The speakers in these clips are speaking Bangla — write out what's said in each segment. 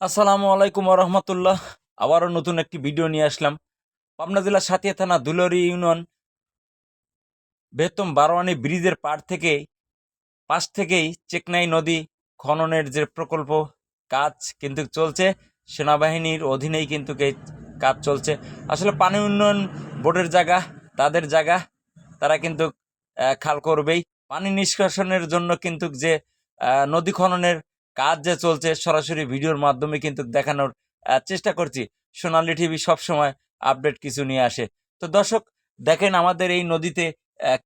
আসসালামু আলাইকুম রহমতুল্লাহ। আবারও নতুন একটি ভিডিও নিয়ে আসলাম। পাবনা জেলার সাতিয়া থানা দুলরি ইউনিয়ন বেতম বারোয়ানি ব্রিজের পার থেকে, পাশ থেকেই চেকনাই নদী খননের যে প্রকল্প, কাজ কিন্তু চলছে। সেনাবাহিনীর অধীনেই কিন্তু এই কাজ চলছে। আসলে পানি উন্নয়ন বোর্ডের জায়গা, তাদের জায়গা, তারা কিন্তু খাল করবেই। পানি নিষ্কাশনের জন্য কিন্তু যে নদী খননের কাজ যে চলছে, সরাসরি ভিডিওর মাধ্যমে কিন্তু দেখানোর চেষ্টা করছি। সোনালী টিভি সবসময় আপডেট কিছু নিয়ে আসে। তো দর্শক, দেখেন আমাদের এই নদীতে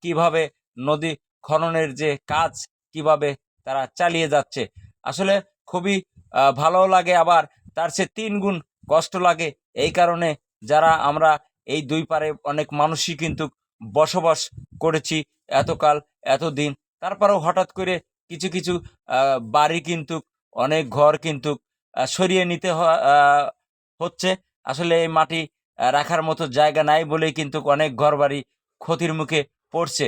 কীভাবে নদী খননের যে কাজ, কীভাবে তারা চালিয়ে যাচ্ছে। আসলে খুবই ভালো লাগে আবার তার সে তিন গুণ কষ্ট লাগে। এই কারণে যারা আমরা এই দুই পারে অনেক মানুষই কিন্তু বসবাস করেছি এতকাল, এতদিন। তারপরেও হঠাৎ করে কিছু কিছু বাড়ি কিন্তু অনেক ঘর কিন্তু সরিয়ে নিতে হচ্ছে। আসলে এই মাটি রাখার মতো জায়গা নাই বলেই কিন্তু অনেক ঘর বাড়ি ক্ষতির মুখে পড়ছে।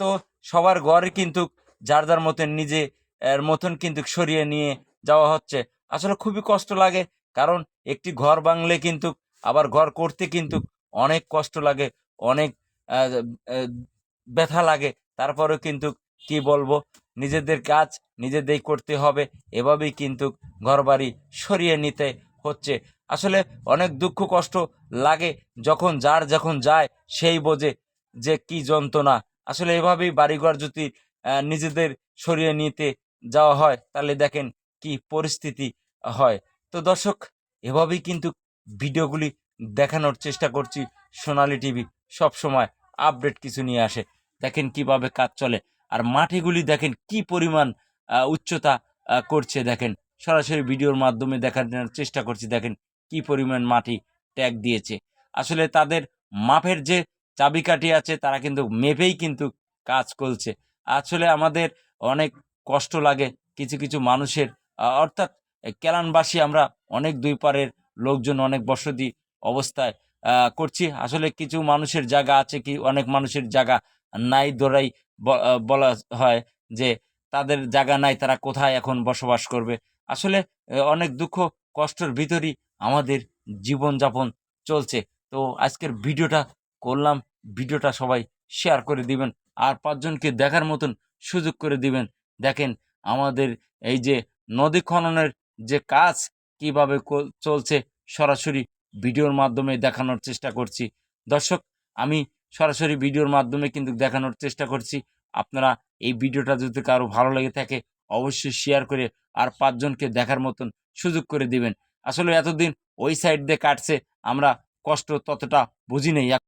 তো সবার ঘর কিন্তু যার যার মতন নিজে, এর মতন কিন্তু সরিয়ে নিয়ে যাওয়া হচ্ছে। আসলে খুবই কষ্ট লাগে, কারণ একটি ঘর বাংলে কিন্তু আবার ঘর করতে কিন্তু অনেক কষ্ট লাগে, অনেক ব্যথা লাগে। তারপরেও কিন্তু কি বলব? নিজেদের কাজ নিজেদেরই করতে হবে। এভাবেই কিন্তু ঘরবাড়ি সরিয়ে নিতে হচ্ছে। আসলে অনেক দুঃখ কষ্ট লাগে যখন যার যখন যায়, সেই বোঝে যে কি যন্ত্রণা। আসলে এভাবেই বাড়িঘর যদি নিজেদের সরিয়ে নিতে যাওয়া হয়, তাহলে দেখেন কি পরিস্থিতি হয়। তো দর্শক, এভাবেই কিন্তু ভিডিওগুলি দেখানোর চেষ্টা করছি সোনালি টিভি। সব সময় আপডেট কিছু নিয়ে আসে। দেখেন কীভাবে কাজ চলে। আর মাটিগুলি দেখেন কি পরিমাণ উচ্চতা করছে দেখেন। সরাসরি ভিডিওর মাধ্যমে দেখানোর চেষ্টা করছি দেখেন কি পরিমাণ মাটি ট্যাগ দিয়েছে। আসলে তাদের মাপের যে চাবিকাঠি আছে তারা কিন্তু মেপেই কিন্তু কাজ করছে। আসলে আমাদের অনেক কষ্ট লাগে কিছু কিছু মানুষের অর্থাৎ এই কেলানবাসী আমরা অনেক দুই পারের লোকজন অনেক বসতি অবস্থায় করছি। আসলে কিছু মানুষের জায়গা আছে কি, অনেক মানুষের জায়গা নাই ধরাই বলা হয় যে তাদের জায়গা নাই, তারা কোথায় এখন বসবাস করবে। আসলে অনেক দুঃখ কষ্টের ভিতরই আমাদের জীবনযাপন চলছে। তো আজকের ভিডিওটা করলাম। ভিডিওটা সবাই শেয়ার করে দিবেন আর পাঁচজনকে দেখার মতন সুযোগ করে দিবেন। দেখেন, আমাদের এই যে নদী খননের যে কাজ কীভাবে চলছে, সরাসরি ভিডিওর মাধ্যমে দেখানোর চেষ্টা করছি। দর্শক, আমি সরাসরি ভিডিওর মাধ্যমে কিন্তু দেখানোর চেষ্টা করছি। আপনারা এই ভিডিওটা যদি কারও ভালো লেগে থাকে, অবশ্যই শেয়ার করে আর পাঁচজনকে দেখার মতন সুযোগ করে দিবেন। আসলে এতদিন ওই সাইড দিয়ে কাটছে, আমরা কষ্ট ততটা বুঝি নেই।